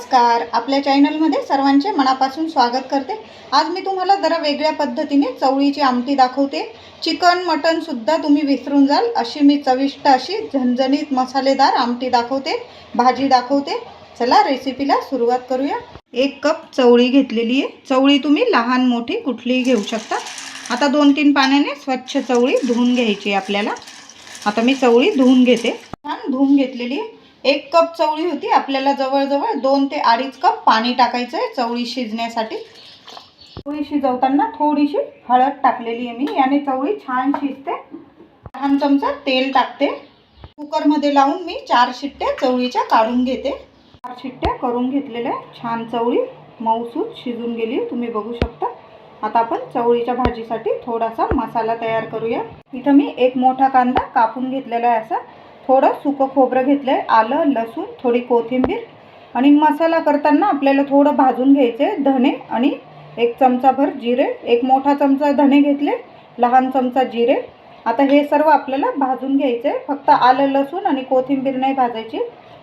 नमस्कार. आपल्या चॅनलमध्ये सर्वांचे मनापासून स्वागत करते. आज मी तुम्हाला जरा वेगळ्या पद्धतीने चवळीची आमटी दाखवते. चिकन मटनसुद्धा तुम्ही विसरून जाल. अशी मी चविष्ट अशी झणझणीत मसालेदार आमटी दाखवते भाजी दाखवते. चला रेसिपीला सुरुवात करूया. एक कप चवळी घेतलेली आहे. चवळी तुम्ही लहान मोठी कुठलीही घेऊ शकता. आता दोन तीन पाण्याने स्वच्छ चवळी धुवून घ्यायची आहे आपल्याला. आता मी चवळी धुवून घेते. छान धुवून घेतलेली आहे. एक कप चवळी होती. आपल्याला जवळजवळ दोन ते अडीच कप पाणी टाकायचं आहे चवळी शिजण्यासाठी. चवळी शिजवताना थोडीशी हळद टाकलेली आहे मी. याने चवळी छान शिजते. लहान चमचा तेल टाकते. कुकरमध्ये लावून मी चार शिट्ट्या चवळीच्या काढून घेते. चार शिट्ट्या करून घेतलेल्या आहे. छान चवळी मऊसूत शिजून गेली तुम्ही बघू शकता. आता आपण चवळीच्या भाजीसाठी थोडासा मसाला तयार करूया. इथं मी एक मोठा कांदा कापून घेतलेला आहे असा. थोडं सुकं खोबरं घेतलं आहे आलं लसूण थोडी कोथिंबीर आणि मसाला करताना आपल्याला थोडं भाजून घ्यायचे धने धणे आणि एक चमचाभर जिरे एक मोठा चमचा धणे घेतले लहान चमचा जिरे. आता हे सर्व आपल्याला भाजून घ्यायचे. आहे फक्त आलं लसूण आणि कोथिंबीर नाही भाजायची.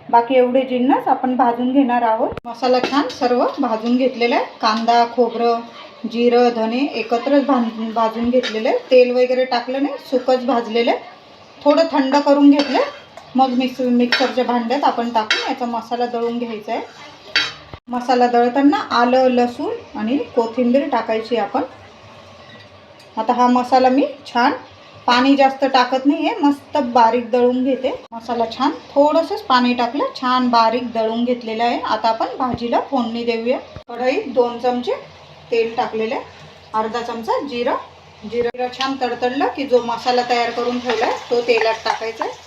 बाकी एवढे जिन्नस आपण भाजून घेणार आहोत. मसाला छान सर्व भाजून घेतलेला आहे. कांदा खोबरं जिरं धणे एकत्रच भाज भाजून घेतलेलं आहे. तेल वगैरे टाकलं नाही सुकंच भाजलेलं आहे. थोडं थंड करून घेतलं. मग मिक्स मिक्सरच्या भांड्यात आपण टाकून याचा मसाला दळून घ्यायचा आहे. मसाला दळताना आलं लसूण आणि कोथिंबीर टाकायची आपण. आता हा मसाला मी छान पाणी जास्त टाकत नाही आहे मस्त बारीक दळून घेते. मसाला छान थोडंसंच पाणी टाकलं छान बारीक दळून घेतलेलं आहे. आता आपण भाजीला फोडणी देऊया. कढईत दोन चमचे तेल टाकलेले आहे. अर्धा चमचा जिरं जिरं छान तडतडलं की जो मसाला तयार करून ठेवला आहे तो तेलात टाकायचा आहे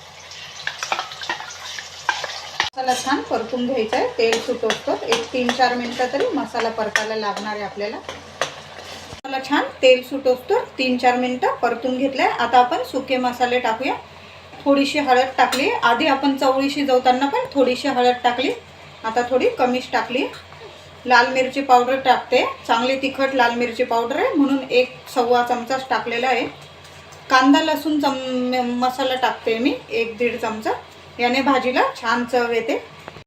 मसाला छान परतून घ्यायचा आहे तेल सुटवतो एक तीन चार मिनटं तरी मसाला परतायला लागणार आहे आपल्याला. मसाला छान तेल सुटवतो तीन चार मिनटं परतून घेतलंय. आता आपण सुके मसाले टाकूया. थोडीशी हळद टाकली. आधी आपण चवळी शिजवताना पण थोडीशी हळद टाकली. आता थोडी कमीच टाकली. लाल मिरची पावडर टाकते. चांगली तिखट लाल मिरची पावडर आहे. म्हणून एक सव्वा चमचाच टाकलेला आहे. कांदा लसूण चम मसाला टाकते मी एक दीड चमचा. याने भाजीला छान चव येते.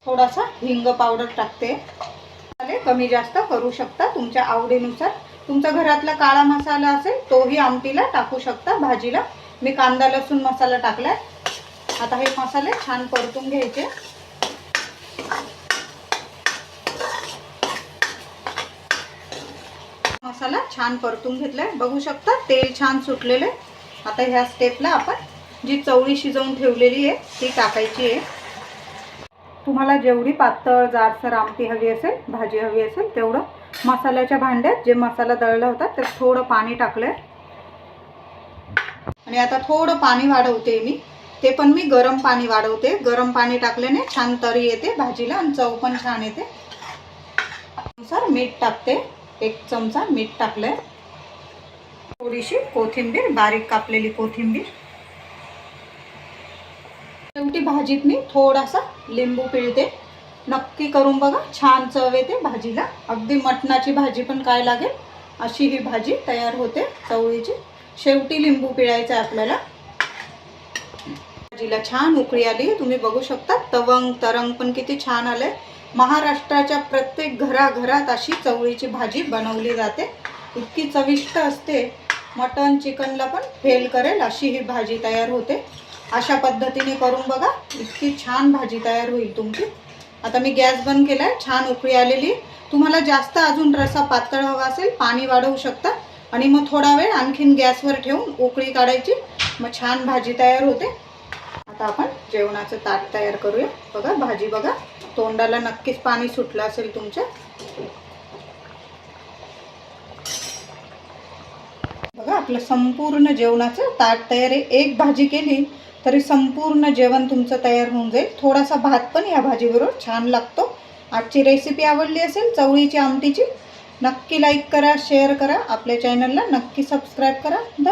थोडासा हिंग पावडर टाकते. मसाले कमी जास्त करू शकता तुमच्या आवडीनुसार. तुमचा घरातला काळा मसाला असेल तोही आमटीला टाकू शकता भाजीला. मी कांदा लसूण मसाला टाकलाय. आता हे मसाले छान परतून घ्यायचे. मसाला छान परतून घेतलाय. बघू शकता तेल छान सुटलेलं आहे. आता ह्या स्टेपला आपण जी चवळी शिजवून ठेवलेली आहे ती टाकायची आहे. तुम्हाला जेवढी पातळ जाडसर आमटी हवी असेल भाजी हवी असेल तेवढं मसाल्याच्या भांड्यात जे मसाला दळला होता त्यात थोडं पाणी टाकलं आहे आणि आता थोडं पाणी वाढवते मी. ते पण मी गरम पाणी वाढवते. गरम पाणी टाकल्याने छान तरी येते भाजीला आणि चव पण छान येते. नुसार मीठ टाकते. एक चमचा मीठ टाकलंय. थोडीशी कोथिंबीर बारीक कापलेली कोथिंबीर. शेवटी भाजीत मी थोडासा लिंबू पिळते. नक्की करून बघा छान चव येते भाजीला. अगदी मटणाची भाजी पण काय लागेल अशी ही भाजी तयार होते चवळीची. शेवटी लिंबू पिळायचं आहे आपल्याला. भाजीला छान उकळी आली तुम्ही बघू शकता. तवंग तरंग पण किती छान आलंय. महाराष्ट्राच्या प्रत्येक घराघरात अशी चवळीची भाजी बनवली जाते. इतकी चविष्ट असते. मटन चिकनला पण फेल करेल अशी ही भाजी तयार होते. अशा पद्धतीने करून बघा इतकी छान भाजी तयार होईल तुमची. आता मी गॅस बंद केला आहे छान उकळी आलेली तुम्हाला जास्त अजून रसा पातळ हवा असेल पाणी वाढवू शकता. आणि मग थोडा वेळ आणखीन गॅसवर ठेवून उकळी काढायची. मग छान भाजी तयार होते. आता आपण जेवणाचं ताट तयार करूया. बघा भाजी बघा तोंडाला नक्कीच पाणी सुटलं असेल तुमच्या. बघा आपलं संपूर्ण जेवणाचं ताट तयार आहे. एक भाजी केली तरी संपूर्ण जेवण तुमचं तयार होऊन जाईल. थोडासा भात पण या भाजीबरोबर छान लागतो. आजची रेसिपी आवडली असेल चवळीची आमटीची नक्की लाईक करा शेअर करा. आपल्या चॅनलला नक्की सबस्क्राईब करा. धन्यवाद.